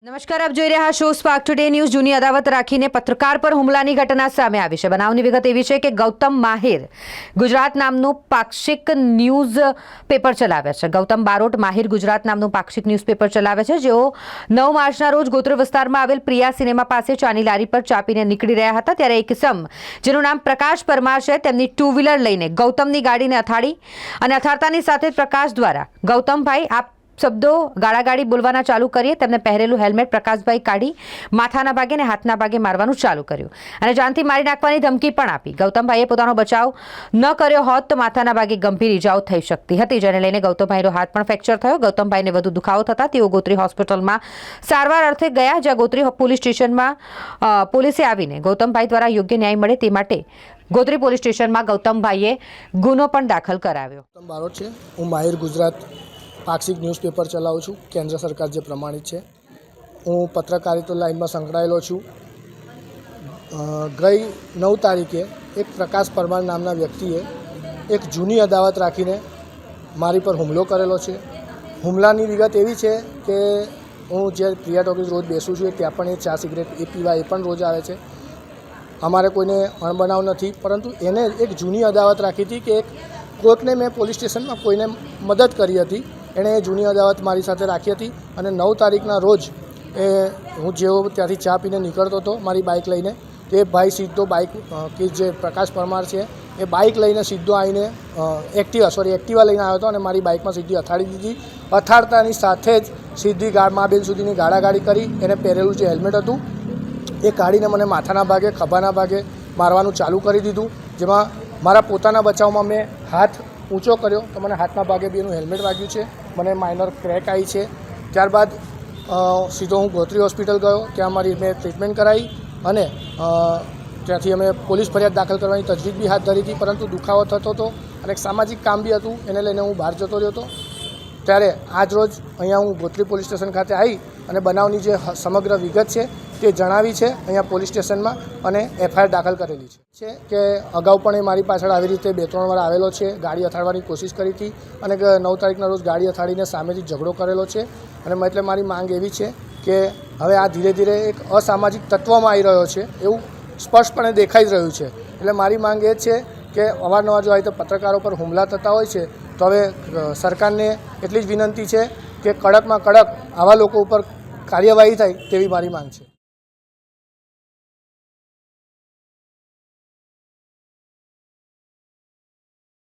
નમસ્કાર, આપ જોઈ રહ્યા છો સ્પાર્ક ટુડે ન્યૂઝ જૂની અદાવત રાખીને પત્રકાર પર હુમલાની ઘટના સામે આવી છે. બનાવની વિગત એવી છે કે ગૌતમ માહિર ગુજરાત નામનું પાક્ષિક ન્યૂઝ પેપર ચલાવે છે. ગૌતમ બારોટ માહિર ગુજરાત નામનું પાક્ષિક ન્યૂઝ પેપર ચલાવે છે. જેઓ નવ માર્ચના રોજ ગોત્ર વિસ્તારમાં આવેલ પ્રિયા સિનેમા પાસે ચાની લારી પર ચાપીને નીકળી રહ્યા હતા, ત્યારે એક સમ જેનું નામ પ્રકાશ પરમાર છે, તેમની ટુ વ્હીલર લઈને ગૌતમની ગાડીને અથાડી અને અથાડતાની સાથે પ્રકાશ દ્વારા ગૌતમભાઈ, આપ શબ્દો ગાળાગાળી બોલવાના ચાલુ કરીએ, તેમને પહેરેલું હેલ્મેટ પ્રકાશભાઈ કાઢી માથાના ભાગે અને હાથના ભાગે મારવાનું ચાલુ કર્યું. અને જાનથી મારી નાખવાની ધમકી પણ આપી. ગૌતમભાઈએ પોતાનો બચાવ ન કર્યો હોત તો માથાના ભાગે ગંભીર ઇજાઓ થઈ શકતી હતી, જેને લઈને ગૌતમભાઈનો હાથ પણ ફ્રેક્ચર થયો. ગૌતમભાઈને વધુ દુખાવો થતા તેઓ ગોત્રી હોસ્પિટલમાં સારવાર અર્થે ગયા, જ્યાં ગોત્રી પોલીસ સ્ટેશનમાં પોલીસે આવીને ગૌતમભાઈ દ્વારા યોગ્ય ન્યાય મળે તે માટે ગોત્રી પોલીસ સ્ટેશનમાં ગૌતમભાઈએ ગુનો પણ દાખલ કરાવ્યો. છે. હું માહિર ગુજરાત પાક્ષિક ન્યૂઝપેપર ચલાવું છું. કેન્દ્ર સરકાર જે પ્રમાણિત છે. હું પત્રકારિતા લાઇનમાં સંકળાયેલો છું. ગઈ નવ તારીખે એક પ્રકાશ પરમાર નામના વ્યક્તિએ એક જૂની અદાવત રાખીને મારી પર હુમલો કરેલો છે. હુમલાની વિગત એવી છે કે હું જે પ્રિયા ટોકીઝ રોજ બેસું છું ત્યાં પણ એ ચા સિગરેટ, એ પીવા એ પણ રોજ આવે છે. અમારે કોઈને અણબનાવ નથી, પરંતુ એને એક જૂની અદાવત રાખી હતી કે એક કોઈકને મેં પોલીસ સ્ટેશનમાં કોઈને મદદ કરી હતી. એણે જૂની અદાવત મારી સાથે રાખી હતી અને નવ તારીખના રોજ એ હું જેવો ત્યાંથી ચા પીને નીકળતો હતો મારી બાઇક લઈને, તે ભાઈ સીધો બાઇક કે જે પ્રકાશ પરમાર છે, એ બાઇક લઈને સીધો આવીને એક્ટિવા, સોરી, એક્ટિવા લઈને આવ્યો હતો અને મારી બાઇકમાં સીધી અથાડી દીધી. અથાડતાની સાથે જ સીધી ગાળ માબેલ સુધીની ગાડાગાડી કરી, એને પહેરેલું જે હેલ્મેટ હતું, એ કાઢીને મને માથાના ભાગે, ખભાના ભાગે મારવાનું ચાલુ કરી દીધું, જેમાં મારા પોતાના બચાવમાં મેં હાથ ઊંચો કર્યો, તો મને હાથના ભાગે બી એનું હેલ્મેટ વાગ્યું છે. મને માઇનર ક્રેક આવી છે. ત્યારબાદ સીધો હું ગોત્રી હોસ્પિટલ ગયો. ત્યાં મારી મેં ટ્રીટમેન્ટ કરાવી અને ત્યાંથી અમે પોલીસ ફરિયાદ દાખલ કરવાની તજવીજ બી હાથ ધરી હતી, પરંતુ દુખાવો થતો હતો અને એક સામાજિક કામ બી હતું. એને લઈને હું બહાર જતો રહ્યો હતો. ત્યારે આજ રોજ અહીંયા હું ગોત્રી પોલીસ સ્ટેશન ખાતે આવી અને બનાવની જે સમગ્ર વિગત છે તે જણાવી છે અહીંયા પોલીસ સ્ટેશનમાં અને એફઆઈઆર દાખલ કરેલી છે. છે કે અગાઉ પણ એ મારી પાછળ આવી રીતે બે, ત્રણ વાર આવેલો છે, ગાડી અથાડવાની કોશિશ કરી હતી અને નવ તારીખના રોજ ગાડી અથાડીને સામેથી ઝઘડો કરેલો છે. અને એટલે મારી માંગ એવી છે કે હવે આ ધીરે ધીરે એક અસામાજિક તત્વમાં આવી રહ્યો છે, એવું સ્પષ્ટપણે દેખાઈ જ રહ્યું છે. એટલે મારી માંગ એ છે કે અવારનવાર જો આવી રીતે પત્રકારો પર હુમલા થતા હોય છે, તો હવે સરકારને એટલી જ વિનંતી છે કે કડકમાં કડક આવા લોકો ઉપર કાર્યવાહી થાય તેવી મારી માંગ છે.